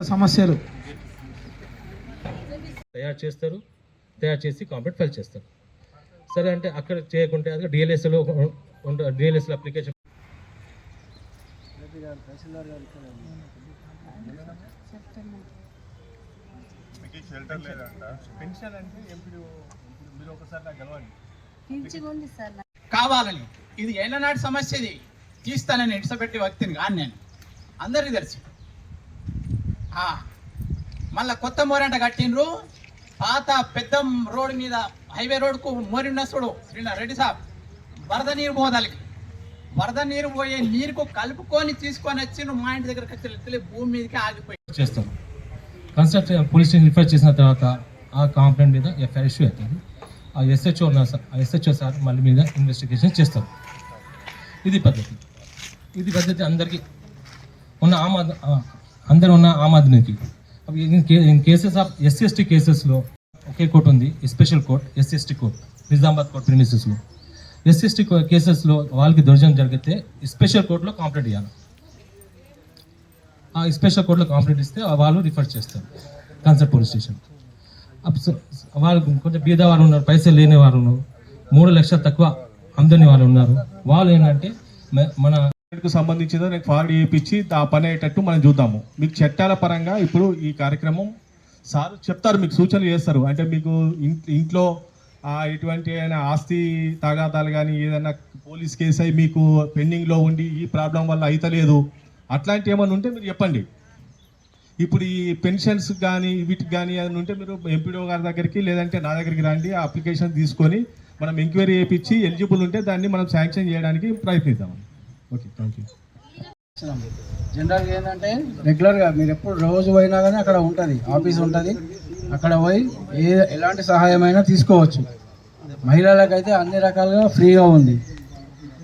సమస్యలు. తయారు చేస్తారు తయారు చేసి కాంప్లైంట్ ఫైల్ చేస్తారు. సరే అంటే అక్కడ చేయకుంటే అది డిఎల్ఎస్లో డిఎల్ఎస్లో అప్లికేషన్. నాకు. కావాలని. ఇది ఏళ్ళనాటి సమస్య ఇది తీస్తానని ఇడిసపెట్టి వ్యక్తిని కానీ నేను. అందరికీ తెలుసు. మళ్ళా కొత్త మోరంట కట్టిండ్రు. పాత పెద్ద రోడ్ మీద హైవే రోడ్కు మోరిన్న చూడు. రెడ్డి సాబ్ వరద నీరు పోదాలికి వరద నీరు పోయే నీరుకు కలుపుకొని తీసుకొని వచ్చి మా ఇంటి దగ్గరకు వచ్చి భూమి మీదకి ఆగిపోయి. చేస్తారు కన్స్ట్రక్షన్ పోలీస్ స్టేషన్ రిఫర్ చేసిన తర్వాత ఆ కంప్లైంట్ మీద ఎఫ్ఐఆర్ ఇష్యూ అవుతుంది. ఆ ఎస్హెచ్ఓ ఉన్న సార్ ఆ ఎస్హెచ్ఓ సార్ మళ్ళీ మీద ఇన్వెస్టిగేషన్ చేస్తారు. ఇది పద్ధతి. ఇది పద్ధతి అందరికీ. ఉన్న ఆమ్ అందరూ ఉన్న ఆమ్ ఆద్మీకి. In cases of SC ST కేసెస్లో ఒకే కోర్ట్ ఉంది special court SC ST court Nizamabad court ప్రిమిసెస్లో SC ST కేసెస్లో వాళ్ళకి దౌర్జన్యం జరిగితే స్పెషల్ కోర్టులో కాంప్లైంట్ ఇవ్వాలి ఆ స్పెషల్ కోర్టులో కాంప్లైంట్ ఇస్తే వాళ్ళు రిఫర్ చేస్తారు కన్సర్ట్ పోలీస్ స్టేషన్. అప్ వాళ్ళు కొంచెం బీద వాళ్ళు ఉన్నారు పైసలు లేని వారు ఉన్నారు మూడు లక్షలు తక్కువ అందని వాళ్ళు ఉన్నారు. వాళ్ళు ఏంటంటే మన కు సంబంధించిందో నేను ఫార్వర్డ్ చేయించి ఆ పని అయ్యేటట్టు మనం చూద్దాము. మీకు చట్టాల పరంగా ఇప్పుడు ఈ కార్యక్రమం సార్ చెప్తారు మీకు సూచనలు చేస్తారు. అంటే మీకు ఇంట్లో ఎటువంటి అయినా ఆస్తి తగాదాలు కానీ ఏదైనా పోలీస్ కేసు అయి మీకు పెండింగ్లో ఉండి ఈ ప్రాబ్లం వల్ల అయితలేదు అట్లాంటి ఏమైనా ఉంటే మీరు చెప్పండి. ఇప్పుడు ఈ పెన్షన్స్ కానీ వీటికి కానీ ఏమైనా ఉంటే మీరు ఎంపీడో గారి దగ్గరికి లేదంటే నా దగ్గరికి రండి ఆ అప్లికేషన్ తీసుకొని మనం ఎంక్వైరీ చేయించి ఎలిజిబుల్ ఉంటే దాన్ని మనం శాంక్షన్ చేయడానికి ప్రయత్నిద్దాం. ఓకే థ్యాంక్ యూ జనరల్గా ఏంటంటే రెగ్యులర్గా మీరు ఎప్పుడు రోజు పోయినా కానీ అక్కడ ఉంటుంది ఆఫీస్ ఉంటుంది. అక్కడ పోయి ఏ ఎలాంటి సహాయమైనా తీసుకోవచ్చు. మహిళలకైతే అన్ని రకాలుగా ఫ్రీగా ఉంది.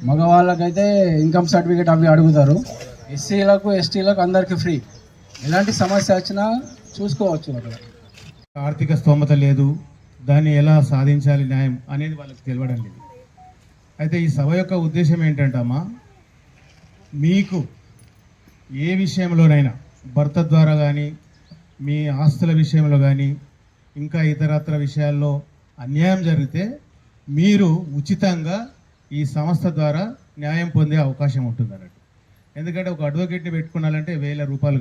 మగవాళ్ళకైతే ఇన్కమ్ సర్టిఫికేట్ అవి అడుగుతారు. ఎస్సీలకు ఎస్టీలకు అందరికీ ఫ్రీ. ఎలాంటి సమస్య వచ్చినా చూసుకోవచ్చు అక్కడ. ఆర్థిక స్తోమత లేదు. దాన్ని ఎలా సాధించాలి న్యాయం అనేది వాళ్ళకి తెలియడం లేదు. అయితే ఈ సభ యొక్క ఉద్దేశం ఏంటంటమ్మా మీకు ఏ విషయంలోనైనా భర్త ద్వారా కానీ మీ ఆస్తుల విషయంలో కానీ ఇంకా ఇతరత్ర విషయాల్లో అన్యాయం జరిగితే మీరు ఉచితంగా ఈ సంస్థ ద్వారా న్యాయం పొందే అవకాశం ఉంటుంది అన్నట్టు ఎందుకంటే ఒక అడ్వకేట్ని పెట్టుకున్నారంటే వేల రూపాయలు